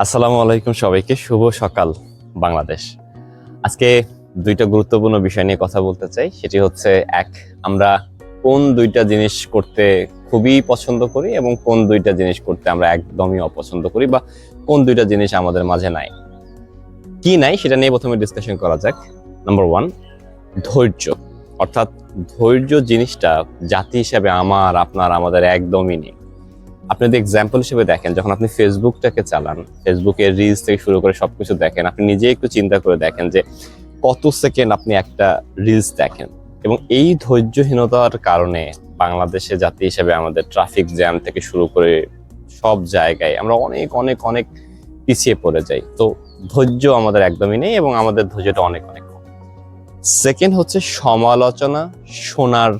আসসালামু আলাইকুম সবাইকে। শুভ সকাল বাংলাদেশ। আজকে দুইটা গুরুত্বপূর্ণ বিষয় নিয়ে কথা বলতে চাই। সেটি হচ্ছে, এক, আমরা কোন দুইটা জিনিস করতে খুবই পছন্দ করি এবং কোন দুইটা জিনিস করতে আমরা একদমই অপছন্দ করি বা কোন দুইটা জিনিস আমাদের মাঝে নাই। কি নাই সেটা নিয়ে প্রথমে ডিসকাশন করা যাক। নাম্বার ওয়ান ধৈর্য। অর্থাৎ ধৈর্য জিনিসটা জাতি হিসাবে আমার, আপনার, আমাদের একদমই নেই। আপনি যদি এক্সাম্পল হিসেবে দেখেন, যখন আপনি ফেসবুকটাকে চালান ফেসবুকের রিলস থেকে শুরু করে সবকিছু দেখেন, আপনি নিজে একটু চিন্তা করে দেখেন যে কত সেকেন্ড আপনি একটা রিলস দেখেন। এবং এই ধৈর্যহীনতার কারণে বাংলাদেশে জাতি হিসেবে আমাদের ট্রাফিক জ্যাম থেকে শুরু করে সব জায়গায় আমরা অনেক অনেক অনেক পিছিয়ে পড়ে যাই। তো ধৈর্য আমাদের একদমই নেই এবং আমাদের ধৈর্যটা অনেক অনেক কম। সেকেন্ড হচ্ছে সমালোচনা, শোনার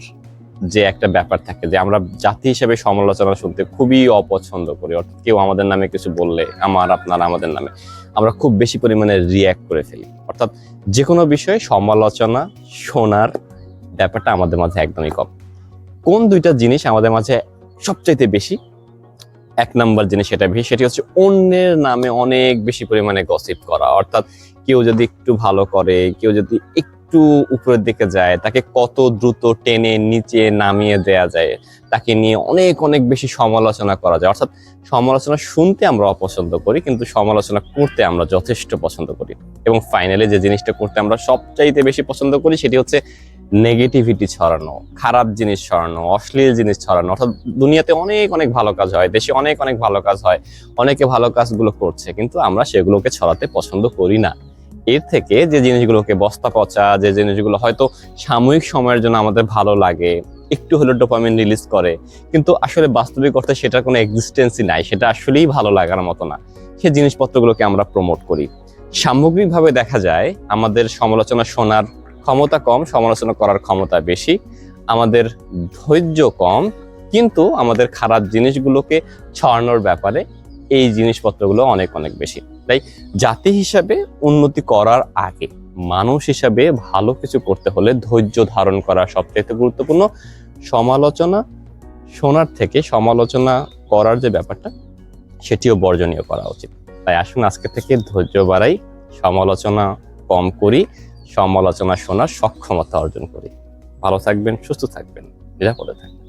যে একটা ব্যাপার থাকে যে আমরা জাতি হিসেবে সমালোচনা শুনতে খুবই অপছন্দ করি। অর্থাৎ কেউ আমাদের নামে কিছু বললে, আমার, আপনার, আমাদের নামে, আমরা খুব বেশি পরিমাণে রিয়্যাক্ট করে ফেলি। অর্থাৎ যে কোনো বিষয়ে সমালোচনা শোনার ব্যাপারটা আমাদের মাঝে একদমই কম। কোন দুইটা জিনিস আমাদের মাঝে সবচাইতে বেশি? এক নাম্বার জিনিস সেটা বেশি, সেটি হচ্ছে অন্যের নামে অনেক বেশি পরিমাণে গসিপ করা। অর্থাৎ কেউ যদি একটু ভালো করে, কেউ যদি একটু উপরের দিকে যায়, তাকে কত দ্রুত টেনে নিচে নামিয়ে দেয়া যায়, তাকে নিয়ে অনেক অনেক বেশি সমালোচনা করা যায়। অর্থাৎ সমালোচনা শুনতে আমরা অপছন্দ করি, কিন্তু সমালোচনা করতে আমরা যথেষ্ট পছন্দ করি। এবং ফাইনালি যে জিনিসটা করতে আমরা সবচাইতে বেশি পছন্দ করি সেটি হচ্ছে নেগেটিভিটি ছড়ানো, খারাপ জিনিস ছড়ানো, অশ্লীল জিনিস ছড়ানো। অর্থাৎ দুনিয়াতে অনেক অনেক ভালো কাজ হয়, দেশে অনেক অনেক ভালো কাজ হয়, অনেকে ভালো কাজগুলো করছে, কিন্তু আমরা সেগুলোকে ছড়াতে পছন্দ করি না। এর থেকে যে জিনিসগুলোকে বস্তা পচা, যে জিনিসগুলো হয়তো সাময়িক সময়ের জন্য আমাদের ভালো লাগে, একটু হলেও ডোপামিন রিলিজ করে, কিন্তু আসলে বাস্তবিক অর্থে সেটার কোনো এক্সিস্টেন্সই নাই, সেটা আসলেই ভালো লাগার মতো না। সে জিনিসপত্রগুলোকে আমরা প্রমোট করি। সামগ্রিকভাবে দেখা যায়, আমাদের সমালোচনা শোনার ক্ষমতা কম, সমালোচনা করার ক্ষমতা বেশি, আমাদের ধৈর্য কম, কিন্তু আমাদের খারাপ জিনিসগুলোকে ছড়ানোর ব্যাপারে এই জিনিসপত্রগুলো অনেক অনেক বেশি। তাই জাতি হিসাবে উন্নতি করার আগে মানুষ হিসাবে ভালো কিছু করতে হলে ধৈর্য ধারণ করা সবচেয়ে গুরুত্বপূর্ণ। সমালোচনা, শোনার থেকে সমালোচনা করার যে ব্যাপারটা, সেটিও বর্জনীয় করা উচিত। তাই আসুন আজকে থেকে ধৈর্য বাড়াই, সমালোচনা কম করি, সমালোচনা, শোনার সক্ষমতা অর্জন করি। ভালো থাকবেন, সুস্থ থাকবেন, নিরাপদে থাকবেন।